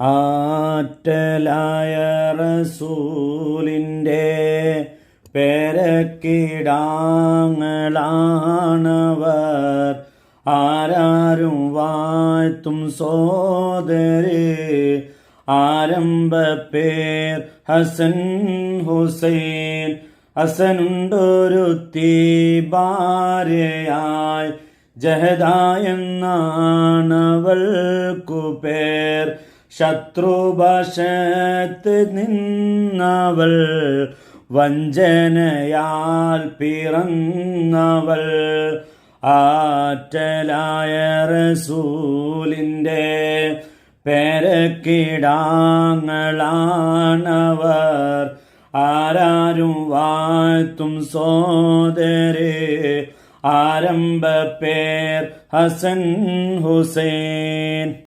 ആറ്റലായ റസൂലിന്റെ പേരക്കിടാങ്ങളാണവർ. ആരാരും വാഴ്ത്തും സോദര്. ആരംഭ പേർ ഹസൻ ഹുസൈൻ. ഹസനുണ്ടൊരുത്തി ഭാര്യയായി. ജഹദായെന്നാണവൾക്കു പേർ. ശത്രുഭാഷത്ത് നിന്നവൾ വഞ്ചനയാൽ പിറന്നവൾ. ആറ്റലായ റസൂലിന്റെ പേരക്കിടാങ്ങളാണവർ. ആരാരും വാഴ്ത്തും സോദരേ. ആരംഭ പേർ ഹസൻ ഹുസൈൻ.